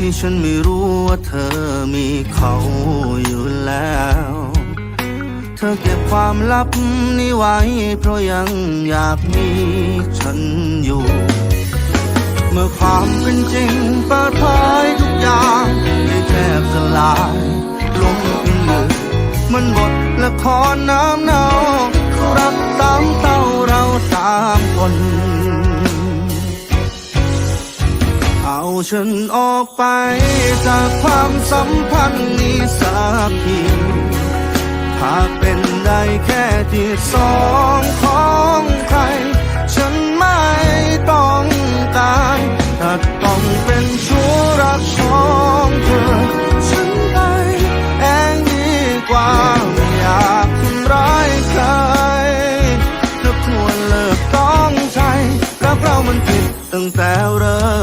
ที่ฉันไม่รู้ว่าเธอมีเขาอยู่แล้ว เธอเก็บความลับนี้ไว้ เพราะยังอยากมีฉันอยู่ เมื่อความเป็นจริงเปิดเผยทุกอย่างได้แทบสลายลงเป็นมือมันบทละครน้ำเนารักสามเศร้าเราสามคน เอาฉันออกไปจากความสัมพันธ์นี้สักทีถ้าเป็นได้แค่ที่สองของใคร ฉันไม่ต้องการถ้าต้องเป็นชู้รักของเธอ ฉันไปเองดีกว่าไม่อยากทำร้ายใครเธอควรเลิกต้องใจรักเรามันผิดตั้งแต่เริ่ม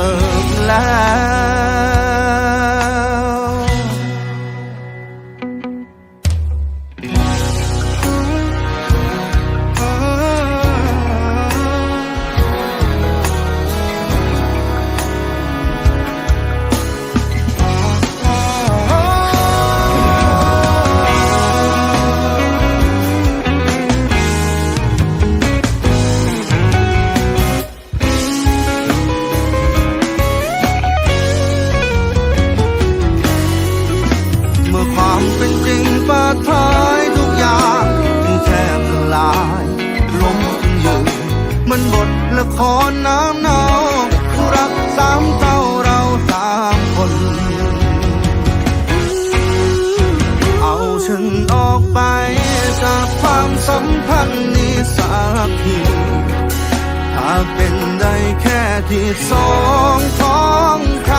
มันบทละครน้ำเนารักสามเต้าเราสามคน เอาฉันออกไปจากความสัมพันธ์นี้สักทีถ้าเป็นได้แค่ที่สองของใคร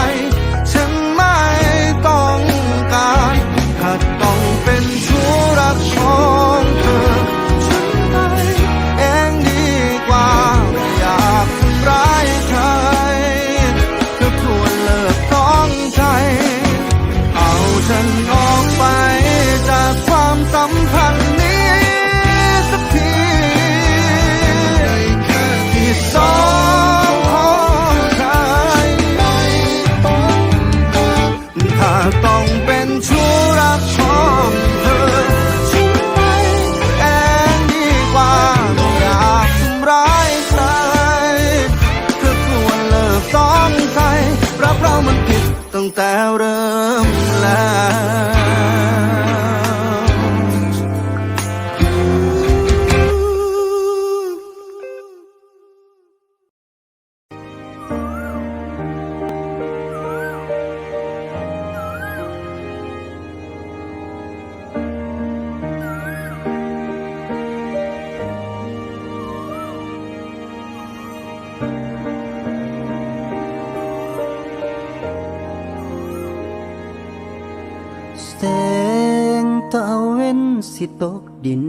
ตกดิน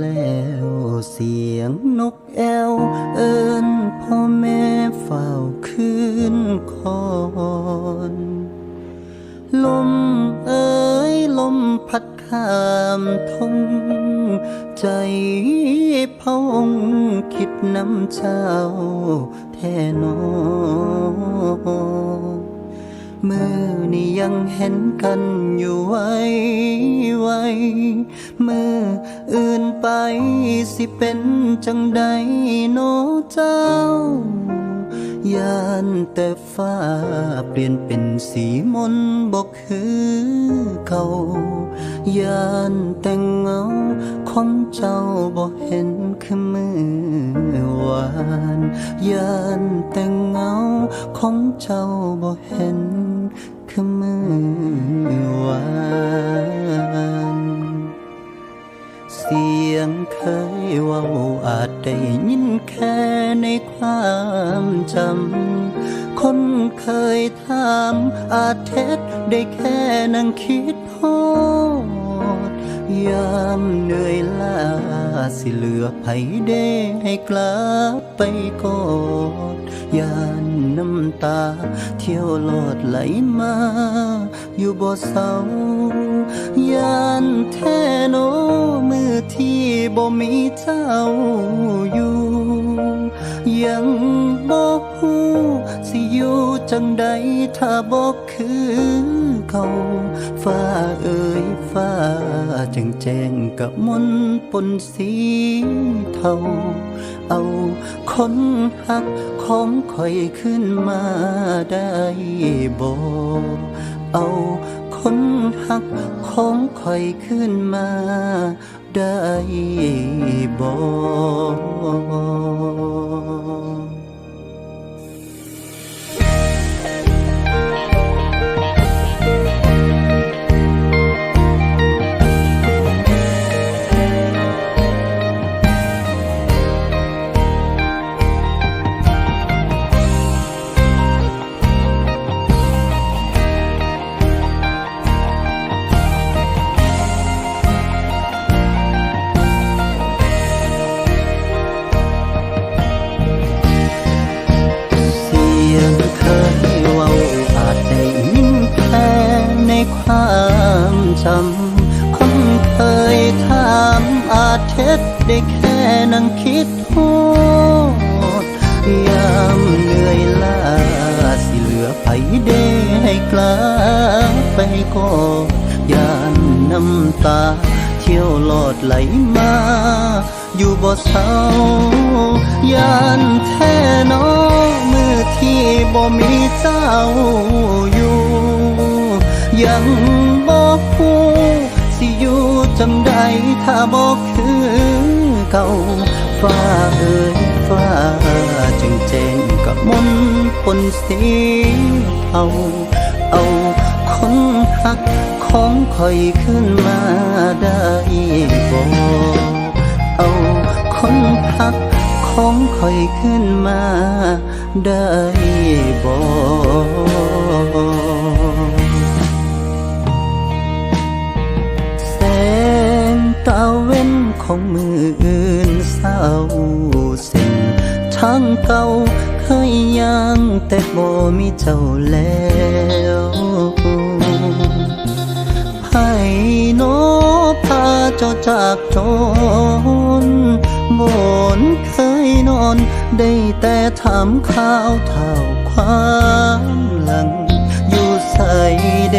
แล้วเสียงนกแอว เอิญพ่อแม่เฝ้าคืนคอนลมเอ้ยลมพัดข้ามทงใจพะวงคิดน้ำเจ้าแท่นอ มือนี่ยังเห็นกันอยู่ไว้ไว้มืออื่นไปสิเป็นจังใดโนเจ้ายานแต่ฟ้าเปลี่ยนเป็นสีมนบอกคือเขายานแต่งเงาของเจ้าบอกเห็นคือมือวานยานแต่งเงาของเจ้าบอกเห็น คือมือวานเสียงเคยว่าอาจได้ยินแค่ในความจำ คนเคยถามอาจเท็จได้แค่นั่งคิดโพดยามเหนื่อยล้าสิเหลือไผเด้ให้กลับไปกอดยาน น้ำตา เที่ยวหลอดไหลมา อยู่บ่เศร้ายานแท้โนมือที่บ่มีเจ้าอยู่ ยังบ่ฮู้สิอยู่จังใดถ้าบ่คือเขาฟ้าเอ่ จังแจ้งกับมนปนสีเทา เอาคนหักของข่อยขึ้นมาได้บ่เอาคนหักของข่อยขึ้นมาได้บ่ ดยามเหนื่อยล้าสิเหลือไผเด้ให้กลับไปกอดยานน้ำตา เที่ยวหลอดไหลมา อยู่บ่เศร้ายานแท้หนอมือที่บ่มีเจ้าอยู่ ยังบ่ฮู้สิอยู่จังใดถ้าบ่คือ เก่าฟ้าเอ่ยฟ้าจึงแจ้งกับมนต์ปนสีเทาเอาคนหักของข่อยขึ้นมาได้บ่เอาคนหักของข่อยขึ้นมาได้บ่แสงตะเว้น ของมืออื่นเศร้าเส้นทางเก่าเคยย่างแต่บ่มีเจ้าแล้วไผโนพาเจ้าจากจนบนเคยนอน ได้แต่ถามข่าวเท่าความหลัง อยู่ใส่เด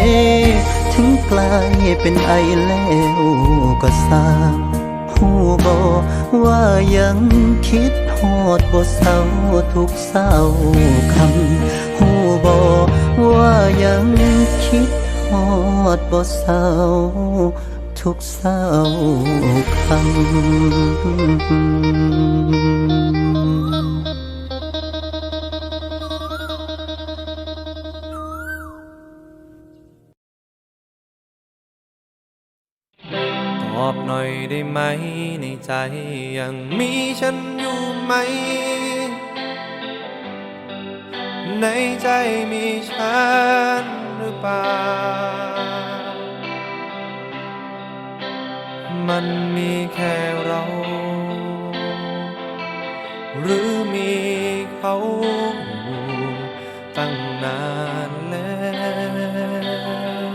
ถึงกลายเป็นไอแล้วก็สร้าง ผู้บอกว่ายังคิดฮอดบ่เศร้าทุกเศร้าคำหู้บอกว่ายังคิดฮอดบ่เศร้าทุกเศร้าคำ ได้ไหม ในใจยังมีฉันอยู่ไหม ในใจมีฉันหรือเปล่า มันมีแค่เรา หรือมีเขาอยู่ตั้งนานแล้ว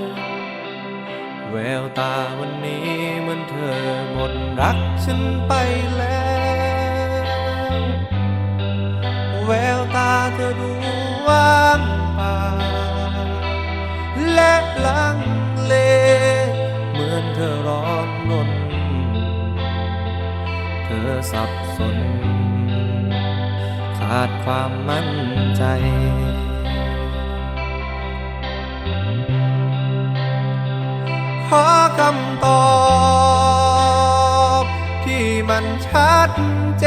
แววตาวันนี้ อนเธอหมดรักฉันไปแล้ว แววตาเธอดูว่างเปล่าและลังเล เหมือนเธอร้อนรนเธอสับสน ขาดความมั่นใจขอคำตอบ ดเจ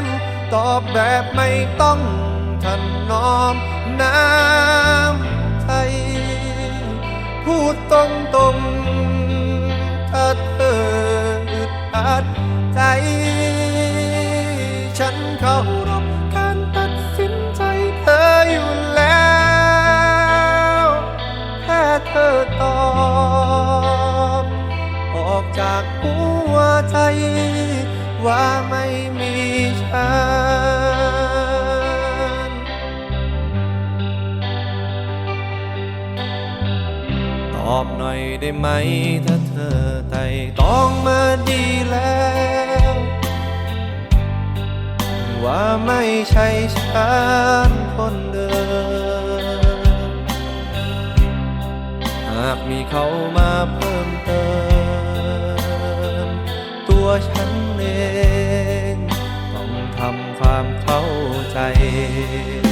น ตอบแบบไม่ต้องถนอมน้ำใจพูดตรงตรงถ้าเธออึดอัดใจ ฉันเข้ารบการตัดสินใจเธออยู่แล้ว แค่เธอตอบ ออกจากหัวใจ ว่าไม่มีฉัน ตอบหน่อยได้ไหมถ้าเธอไต่ต้องมาดีแล้ว ว่าไม่ใช่ฉันคนเดิม หากมีเขามาเพิ่มเติม ใจ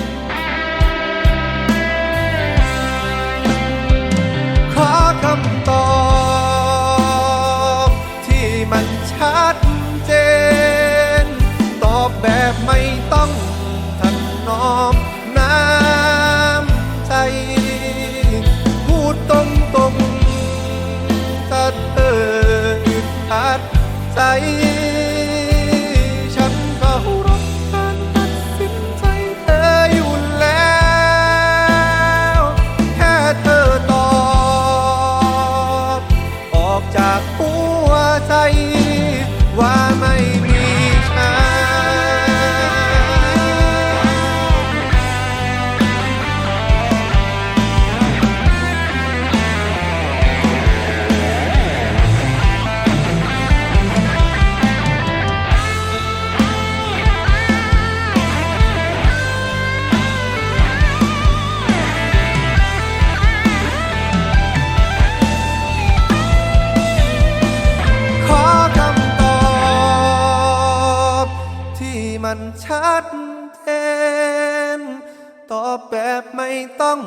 ต้อง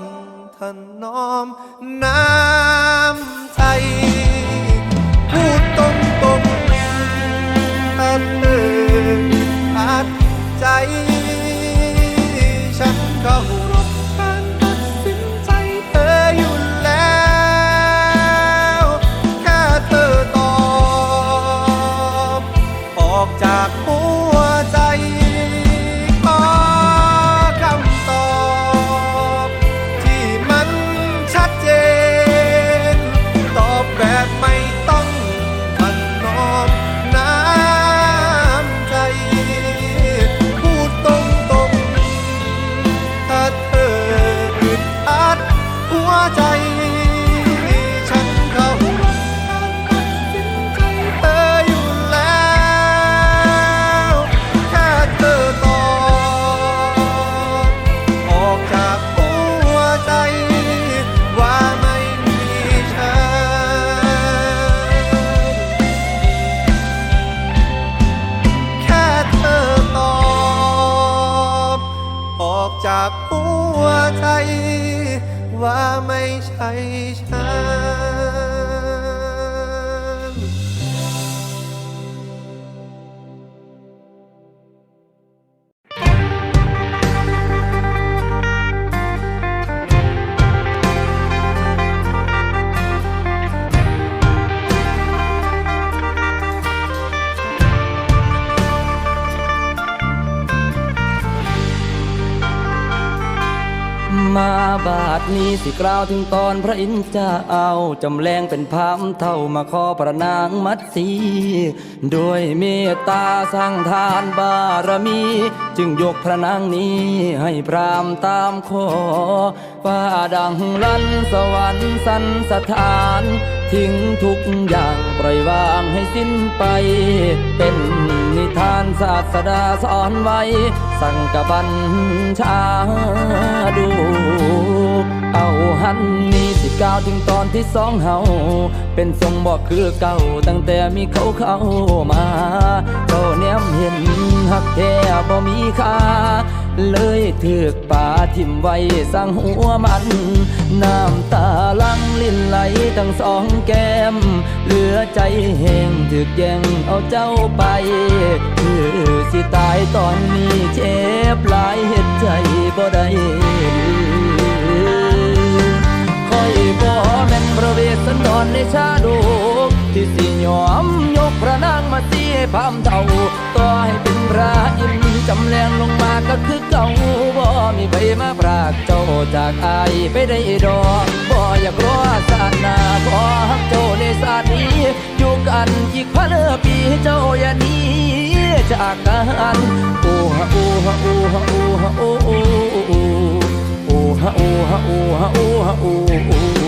ถนอมน้ำใจ นี้สิกล่าวถึงตอนพระอินทร์จะเอาจำแรงเป็นพามเท่ามาขอประนางมัดสีด้วยเมตตาสร้างทานบารมี จึงยกพระนางนี้ให้พรามตามขอฟ้าดังลันสวรรค์สันสถาน ทิ้งทุกอย่างปล่อยวางให้สิ้นไป เป็นนิทานศาสดาสอนไว้ สั่งกบัญชาดู หันนี่สิก้าวถึงตอนที่สองเฮาเป็นทรงบอกคือเก่า ตั้งแต่มีเขาเข้ามาก็แนมเห็นหักแท้บ่มีค่าเลยถือกป่าทิมไว้สร้างหัวมัน น้ำตาลังลิ้นไหลทั้งสองแก้ม เหลือใจแห้งถึกแย่งเอาเจ้าไปคือสิตายตอนนี้เจ็บหลายเหตุใจบ่ได้ แม่นพระเวสสันดรในชาดกที่สิยอมยกพระนางมาเสียพามเท่าต่อให้เป็นพระอินทร์ำแรงลงมาก็คือเก่าบ่มีใครมาพรากเจ้าจากอายไปได้ดอกบ่อยากรอสาดหน้าขอฮักเจ้าในสาดนี้ อยู่กันอีกพันปีเจ้าอย่านี้จากกันโอ้ฮะโอ้ฮะโอ้ฮะโอ้ฮะโอ้โอ้โอ้โอ้ฮะโอ้ฮะโอ้ฮะโอ้ฮะโอ้โอ้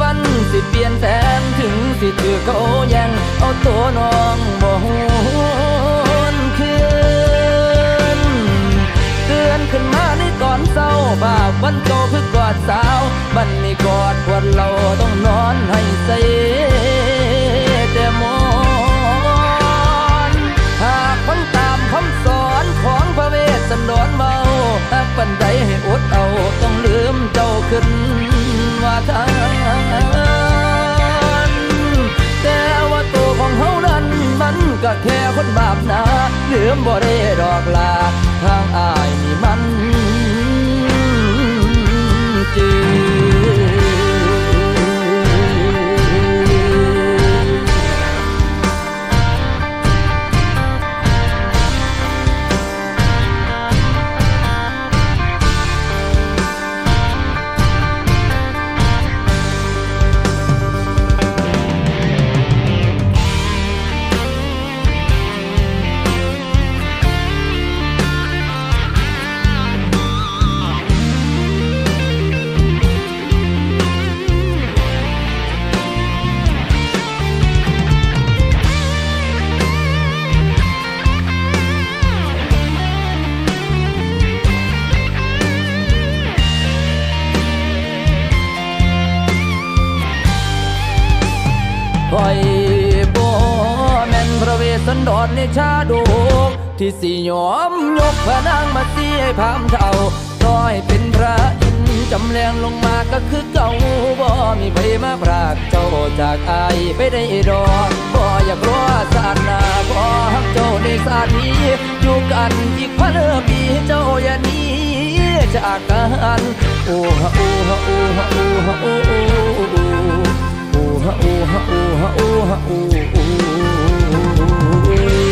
วันสิเปลี่ยนแปลงถึงสิถือเขายังเอาตัวน้องบ่หวนคืนเตือนขึ้นมาในตอนเศร้าบาปวันโตคือกอดสาวบันนี้กอดควรเราต้องนอนให้ใสแต่มอนหากฟังตามคำสอนของพระเวสสันดรมา หากปันใดให้อดเอาต้องลืมเจ้าขึ้นว่าทานแต่ว่าตัวของเฮานั้นมันก็แค่คนบาปนาลืมบ่ได้ดอกลาทางอา สสันดในชาดกที่สิยอมยกพระนางมาเสียพามเท่าต้อยเป็นพระอินจำแรงลงมาก็คือเก่าบ่มีใครมาพรากเจ้าจากอายไปได้ดอกบ่อยากรอสาดนาบ่ฮักเจ้าในสาดนี้อยู่กันอีกพันปีเจ้าอย่านี้จากกันโอ้ฮะโอ้ฮะโอ้ฮะโอ้ฮะโอ้โอ้โอ้ฮะโอ้ฮะโอ้ฮะโอ้ Oh.